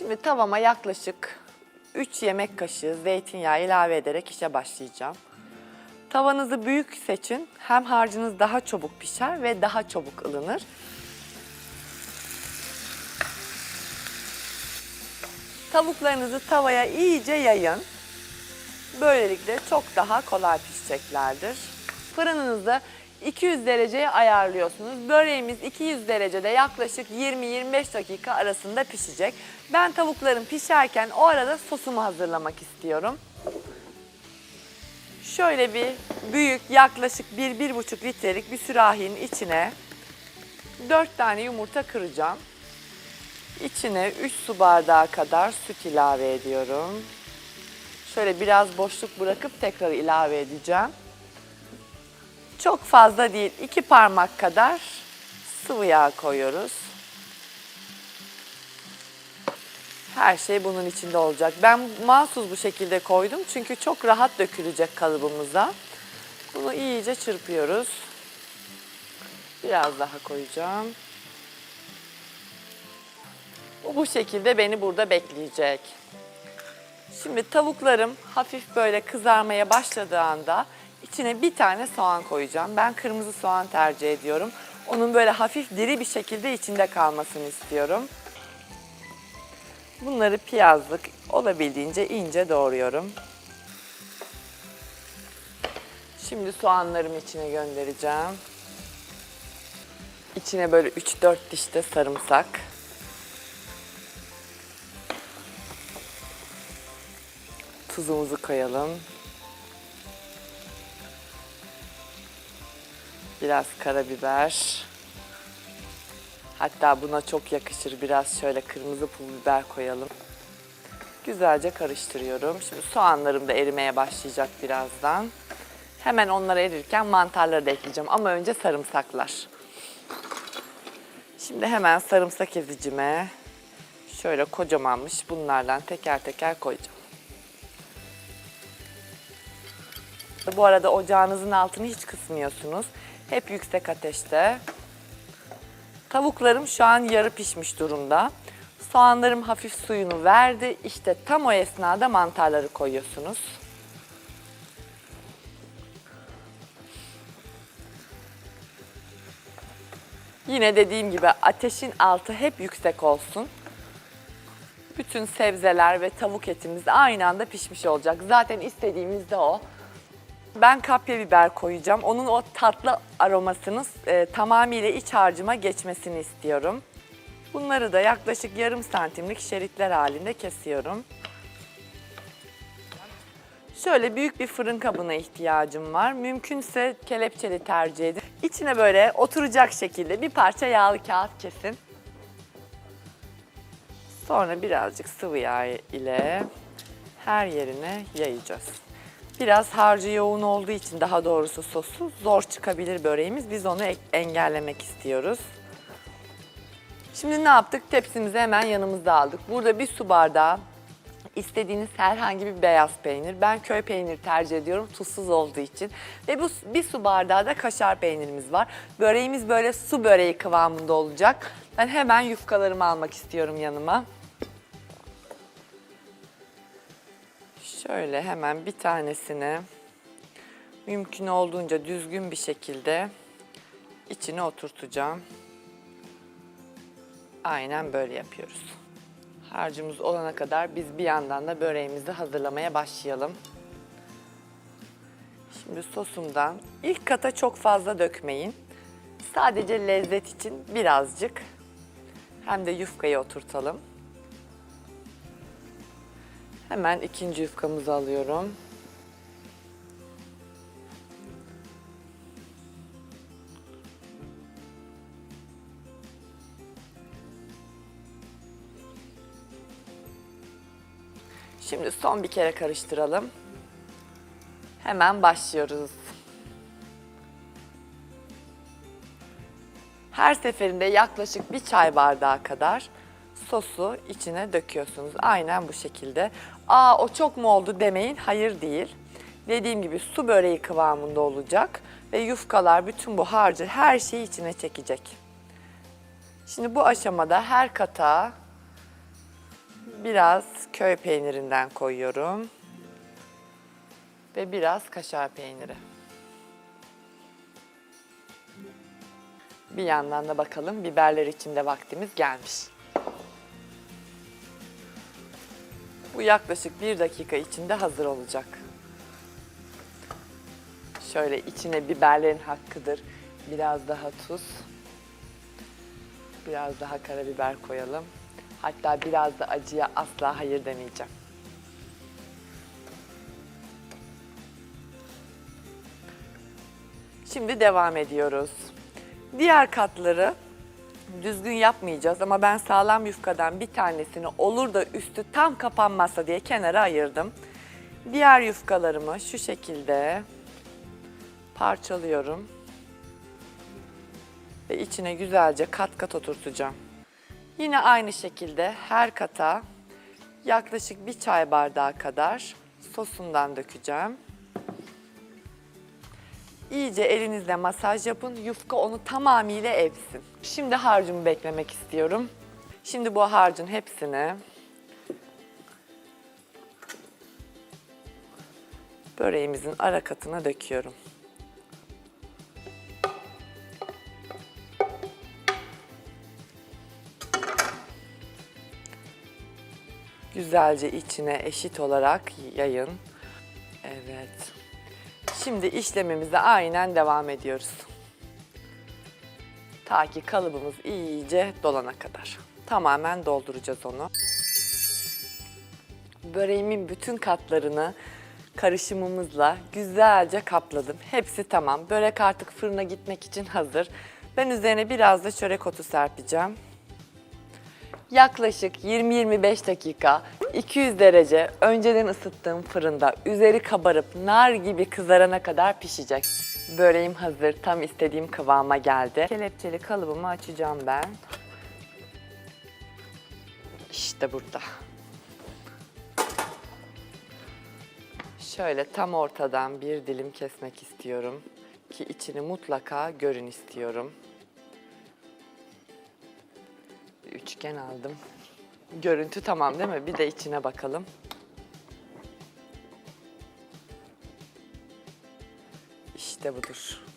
Şimdi tavama yaklaşık 3 yemek kaşığı zeytinyağı ilave ederek işe başlayacağım. Tavanızı büyük seçin. Hem harcınız daha çabuk pişer ve daha çabuk ılınır. Tavuklarınızı tavaya iyice yayın. Böylelikle çok daha kolay pişeceklerdir. Fırınınızı 200 dereceye ayarlıyorsunuz. Böreğimiz 200 derecede yaklaşık 20-25 dakika arasında pişecek. Ben tavuklarım pişerken o arada sosumu hazırlamak istiyorum. Şöyle bir büyük yaklaşık 1-1,5 litrelik bir sürahinin içine 4 tane yumurta kıracağım. İçine 3 su bardağı kadar süt ilave ediyorum. Şöyle biraz boşluk bırakıp tekrar ilave edeceğim. Çok fazla değil, iki parmak kadar sıvı yağ koyuyoruz. Her şey bunun içinde olacak. Ben mahsus bu şekilde koydum çünkü çok rahat dökülecek kalıbımıza. Bunu iyice çırpıyoruz. Biraz daha koyacağım. Bu şekilde beni burada bekleyecek. Şimdi tavuklarım hafif böyle kızarmaya başladığı anda içine bir tane soğan koyacağım. Ben kırmızı soğan tercih ediyorum. Onun böyle hafif diri bir şekilde içinde kalmasını istiyorum. Bunları piyazlık olabildiğince ince doğruyorum. Şimdi soğanlarımı içine göndereceğim. İçine böyle 3-4 diş de sarımsak. Tuzumuzu koyalım. Biraz karabiber. Hatta buna çok yakışır biraz şöyle kırmızı pul biber koyalım. Güzelce karıştırıyorum. Şimdi soğanlarım da erimeye başlayacak birazdan. Hemen onlar erirken mantarları da ekleyeceğim ama önce sarımsaklar. Şimdi hemen sarımsak ezicime şöyle kocamanmış bunlardan teker teker koyacağım. Bu arada ocağınızın altını hiç kısmıyorsunuz. Hep yüksek ateşte. Tavuklarım şu an yarı pişmiş durumda. Soğanlarım hafif suyunu verdi. İşte tam o esnada mantarları koyuyorsunuz. Yine dediğim gibi ateşin altı hep yüksek olsun. Bütün sebzeler ve tavuk etimiz aynı anda pişmiş olacak. Zaten istediğimiz de o. Ben kapya biber koyacağım. Onun o tatlı aromasının e, tamamıyla iç harcıma geçmesini istiyorum. Bunları da yaklaşık yarım santimlik şeritler halinde kesiyorum. Şöyle büyük bir fırın kabına ihtiyacım var. Mümkünse kelepçeli tercih edin. İçine böyle oturacak şekilde bir parça yağlı kağıt kesin. Sonra birazcık sıvı yağ ile her yerine yayacağız. Biraz harcı yoğun olduğu için daha doğrusu sosu zor çıkabilir böreğimiz. Biz onu ek- engellemek istiyoruz. Şimdi ne yaptık? Tepsimizi hemen yanımızda aldık. Burada bir su bardağı istediğiniz herhangi bir beyaz peynir. Ben köy peyniri tercih ediyorum tuzsuz olduğu için. Ve bu bir su bardağı da kaşar peynirimiz var. Böreğimiz böyle su böreği kıvamında olacak. Ben hemen yufkalarımı almak istiyorum yanıma. Şöyle hemen bir tanesini mümkün olduğunca düzgün bir şekilde içine oturtacağım. Aynen böyle yapıyoruz. Harcımız olana kadar biz bir yandan da böreğimizi hazırlamaya başlayalım. Şimdi sosumdan ilk kata çok fazla dökmeyin. Sadece lezzet için birazcık hem de yufkayı oturtalım. Hemen ikinci yufkamızı alıyorum. Şimdi son bir kere karıştıralım. Hemen başlıyoruz. Her seferinde yaklaşık bir çay bardağı kadar sosu içine döküyorsunuz. Aynen bu şekilde. Aa o çok mu oldu demeyin. Hayır değil. Dediğim gibi su böreği kıvamında olacak ve yufkalar bütün bu harcı her şeyi içine çekecek. Şimdi bu aşamada her kata Biraz köy peynirinden koyuyorum. Ve biraz kaşar peyniri. Bir yandan da bakalım biberler için de vaktimiz gelmiş. Bu yaklaşık bir dakika içinde hazır olacak. Şöyle içine biberlerin hakkıdır. Biraz daha tuz. Biraz daha karabiber koyalım. Hatta biraz da acıya asla hayır demeyeceğim. Şimdi devam ediyoruz. Diğer katları düzgün yapmayacağız ama ben sağlam yufkadan bir tanesini olur da üstü tam kapanmazsa diye kenara ayırdım. Diğer yufkalarımı şu şekilde parçalıyorum. Ve içine güzelce kat kat oturtacağım. Yine aynı şekilde her kata yaklaşık bir çay bardağı kadar sosundan dökeceğim. İyice elinizle masaj yapın. Yufka onu tamamıyla evsin. Şimdi harcımı beklemek istiyorum. Şimdi bu harcın hepsini böreğimizin ara katına döküyorum. Güzelce içine eşit olarak yayın. Evet. Şimdi işlemimize aynen devam ediyoruz. Ta ki kalıbımız iyice dolana kadar. Tamamen dolduracağız onu. Böreğimin bütün katlarını karışımımızla güzelce kapladım. Hepsi tamam. Börek artık fırına gitmek için hazır. Ben üzerine biraz da çörek otu serpeceğim. Yaklaşık 20-25 dakika 200 derece önceden ısıttığım fırında üzeri kabarıp nar gibi kızarana kadar pişecek. Böreğim hazır, tam istediğim kıvama geldi. Kelepçeli kalıbımı açacağım ben. İşte burada. Şöyle tam ortadan bir dilim kesmek istiyorum ki içini mutlaka görün istiyorum. Üçgen aldım. Görüntü tamam değil mi? Bir de içine bakalım. İşte budur.